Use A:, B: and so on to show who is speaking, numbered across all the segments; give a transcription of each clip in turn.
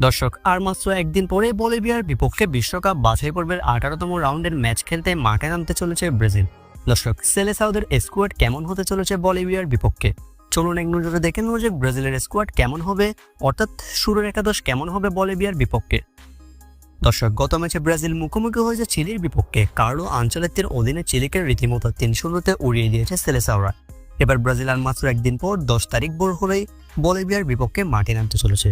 A: দর্শক, আর মাত্র একদিন পরে বলিভিয়ার বিপক্ষে বিশ্বকাপ বাছাই পর্বের আঠারোতম রাউন্ডের ম্যাচ খেলতে মাঠে নামতে চলেছে ব্রাজিল। দর্শক, সেলেসাউদের স্কোয়াড কেমন হতে চলেছে বলিভিয়ার বিপক্ষে? চলুন এক নজরে দেখে নেব যে ব্রাজিলের স্কোয়াড কেমন হবে, অর্থাৎ শুরুর একাদশ কেমন হবে বলিভিয়ার বিপক্ষে। দর্শক, গত ম্যাচে ব্রাজিল মুখোমুখি হয়েছে চিলির বিপক্ষে। কার্লো আঞ্চলিকদের অধীনে চিলিকে রীতিমতো তিন শূন্যতে উড়িয়ে দিয়েছে সেলেসাওরা এবার ব্রাজিল আর মাত্র একদিন পর দশ তারিখ ভোর হলেই বলিভিয়ার বিপক্ষে মাঠে নামতে চলেছে।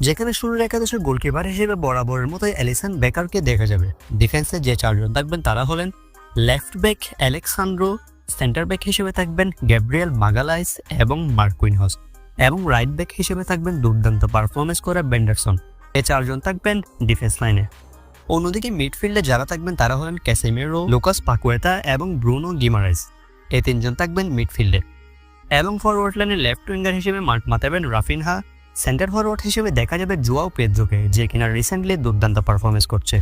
A: যেখানে শুরুর একাদশের গোলকিপার হিসেবে বরাবরের মতোই অ্যালিসন বেকারকে দেখা যাবে। ডিফেন্সে যে চারজন থাকবেন তারা হলেন left back Alexandro centre back হিসেবে থাকবেন গ্যাব্রিয়েল মাগালাইস এবং মার্কুইনহস এবং রাইট ব্যাক হিসেবে থাকবেন দুর্দান্ত পারফরমেন্স করা বেন্ডারসন। এ চারজন থাকবেন ডিফেন্স লাইনে। অন্যদিকে মিডফিল্ডে যারা থাকবেন তারা হলেন ক্যাসেমিরো, লুকাস পাকুয়েতা এবং ব্রুনো গিমারাইস এ তিনজন থাকবেন মিডফিল্ডে। এবং ফরওয়ার্ড লাইনে লেফট উইঙ্গার হিসেবে মাঠ মাতাবেন রাফিনহা সেন্টার ফরওয়ার্ড হিসেবে দেখা যাবে জুয়াও পেদ্রোকে, যে কিনা রিসেন্টলি দুর্দান্ত পারফরমেন্স করছে।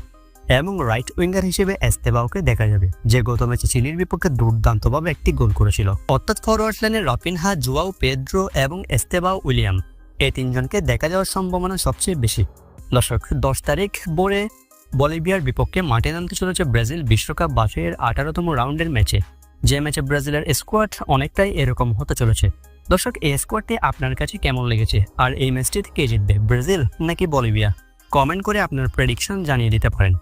A: এবং রাইট উইঙ্গার হিসেবে এস্তেবাওকে দেখা যাবে, যে গত ম্যাচে চিলির বিপক্ষে দুর্দান্তভাবে একটি গোল করেছিল। অর্থাৎ ফরওয়ার্ড লাইনে রাফিনহা, জুয়াও, পেদ্রো এবং এস্তেবাও উইলিয়াম এই তিনজনকে দেখা যাওয়ার সম্ভাবনা সবচেয়ে বেশি। দর্শক, দশ তারিখ ভোরে বলিভিয়ার বিপক্ষে মাঠে নামতে চলেছে ব্রাজিল বিশ্বকাপ বাছাইয়ের আঠারোতম রাউন্ডের ম্যাচে যে ম্যাচে ব্রাজিলের স্কোয়াড অনেকটাই এরকম হতে চলেছে। দর্শক, এই স্কোয়াডটি আপনার কাছে কেমন লেগেছে? আর এই ম্যাচটিতে কে জিতবে, ব্রাজিল নাকি বলিভিয়া? কমেন্ট করে আপনার প্রেডিকশন জানিয়ে দিতে পারেন।